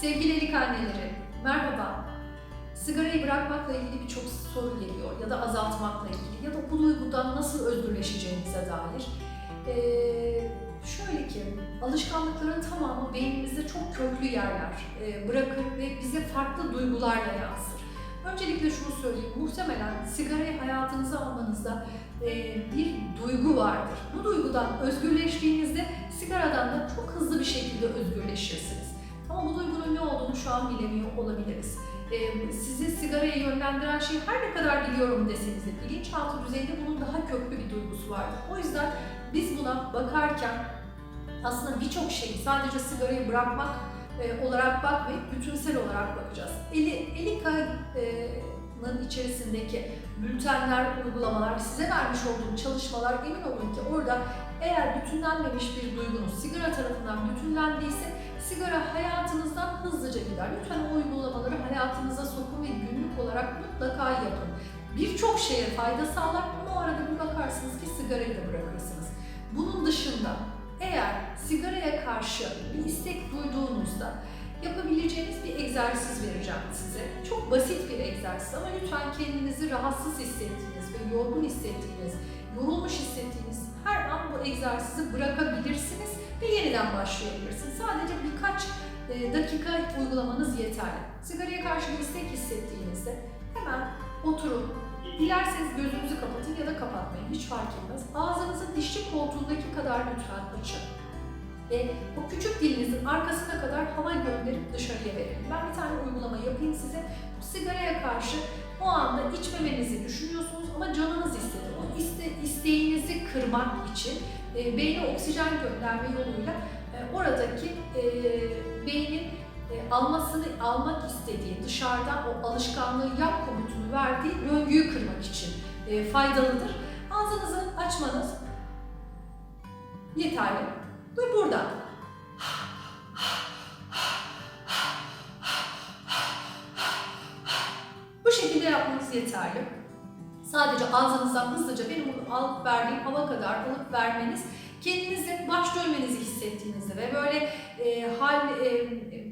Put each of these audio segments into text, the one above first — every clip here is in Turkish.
Sevgili elik anneleri, merhaba. Sigarayı bırakmakla ilgili birçok soru geliyor ya da azaltmakla ilgili ya da bu duygudan nasıl özgürleşeceğinize dair. Ee, şöyle ki, alışkanlıkların tamamı beynimizde çok köklü yerler e, bırakır ve bize farklı duygularla yansır. Öncelikle şunu söyleyeyim, muhtemelen sigarayı hayatınıza almanızda e, bir duygu vardır. Bu duygudan özgürleştiğinizde sigaradan da çok hızlı bir şekilde özgürleşirsiniz. Ama bu duygunun ne olduğunu şu an bilemiyor olabiliriz. Ee, sizi sigaraya yönlendiren şey her ne kadar biliyorum deseniz de bilinçaltı düzeyde bunun daha köklü bir duygusu vardır. O yüzden biz buna bakarken aslında birçok şeyi sadece sigarayı bırakmak e, olarak bakmayıp bütünsel olarak bakacağız. Eli, Elika'nın içerisindeki bültenler, uygulamalar, size vermiş olduğum çalışmalar emin olun ki orada eğer bütünlenmemiş bir duygunuz sigara tarafından bütünlendiyse sigara hayatınızdan hızlıca gider. Lütfen o uygulamaları hayatınıza sokun ve günlük olarak mutlaka yapın. Birçok şeye fayda sağlar ama o arada bir bakarsınız ki sigarayı da bırakırsınız. Bunun dışında eğer sigaraya karşı bir istek duyduğunuzda yapabileceğiniz bir egzersiz vereceğim size. Basit bir egzersiz ama lütfen kendinizi rahatsız hissettiğiniz ve yorgun hissettiğiniz, yorulmuş hissettiğiniz her an bu egzersizi bırakabilirsiniz ve yeniden başlayabilirsiniz. Sadece birkaç e, dakika uygulamanız yeterli. Sigaraya karşı bir hissettiğinizde hemen oturun. Dilerseniz gözünüzü kapatın ya da kapatmayın. Hiç fark etmez. Ağzınızı dişli koltuğundaki kadar lütfen açın. Ve o küçük dilinizin arkasına kadar hava gönderip dışarıya verin. Ben bir tane uygulama yapayım size. Bu sigaraya karşı o anda içmemenizi düşünüyorsunuz ama canınız istedi. O iste, isteğinizi kırmak için e, beyne oksijen gönderme yoluyla e, oradaki e, beynin e, almasını almak istediği dışarıdan o alışkanlığı yap komutunu verdiği döngüyü kırmak için e, faydalıdır. Ağzınızı açmanız yeterli. Ve burada bu şekilde yapmanız yeterli. Sadece ağzınızdan hızlıca benim bunu alıp verdiğim hava kadar alıp vermeniz kendinizi baş dönmenizi hissettiğinizde ve böyle e, hal e, e,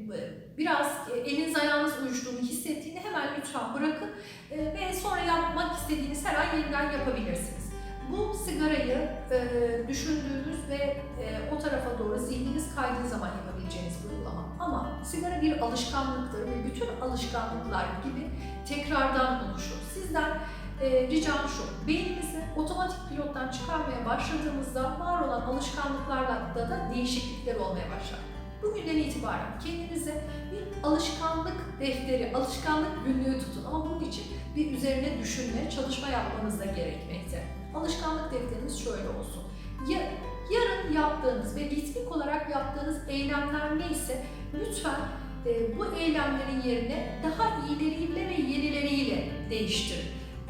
biraz eliniz ayağınız uyuştuğunu hissettiğinde hemen lütfen bırakın e, ve sonra yapmak istediğiniz her an yeniden yapabilirsiniz. Bu sigarayı e, düşündüğünüz ve e, o tarafa doğru zihniniz kaydığı zaman yapabileceğiniz bir uygulama. Ama sigara bir alışkanlıktır ve bütün alışkanlıklar gibi tekrardan oluşur. Sizden e, ricam şu, beyninizi otomatik pilottan çıkarmaya başladığımızda var olan alışkanlıklarla da, da değişiklikler olmaya başlar. Bugünden itibaren kendinize bir alışkanlık defteri, alışkanlık günlüğü tutun ama bunun için bir üzerine düşünme, çalışma yapmanız da gerekmekte. Alışkanlık defteriniz şöyle olsun. Ya, yarın yaptığınız ve ritmik olarak yaptığınız eylemler neyse lütfen e, bu eylemlerin yerine daha iyileriyle ve yenileriyle değiştirin.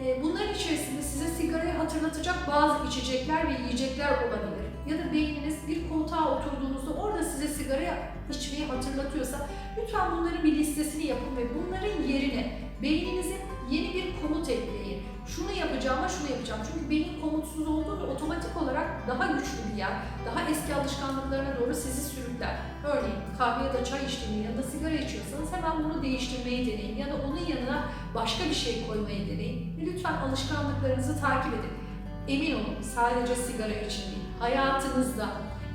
E, bunların içerisinde size sigarayı hatırlatacak bazı içecekler ve yiyecekler olabilir. Ya da beyniniz bir koltuğa oturduğunuzda orada size sigara içmeyi hatırlatıyorsa lütfen bunların bir listesini yapın ve bunların yerine beyninize yeni bir komut ekleyin. Şunu yapacağıma şunu yapacağım. Çünkü beyin komutsuz olduğu ve otomatik daha güçlü bir yer, daha eski alışkanlıklarına doğru sizi sürükler. Örneğin kahve ya da çay içtiğini ya da sigara içiyorsanız hemen bunu değiştirmeyi deneyin ya da onun yanına başka bir şey koymayı deneyin. Lütfen alışkanlıklarınızı takip edin. Emin olun sadece sigara için değil, hayatınızda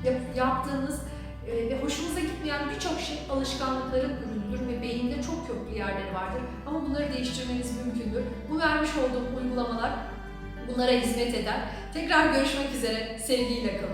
yap- yaptığınız e, ve hoşunuza gitmeyen birçok şey alışkanlıkların ürünüdür ve beyinde çok köklü yerleri vardır. Ama bunları değiştirmeniz mümkündür. Bu vermiş olduğum uygulamalar bunlara hizmet eder. Tekrar görüşmek üzere, sevgiyle kalın.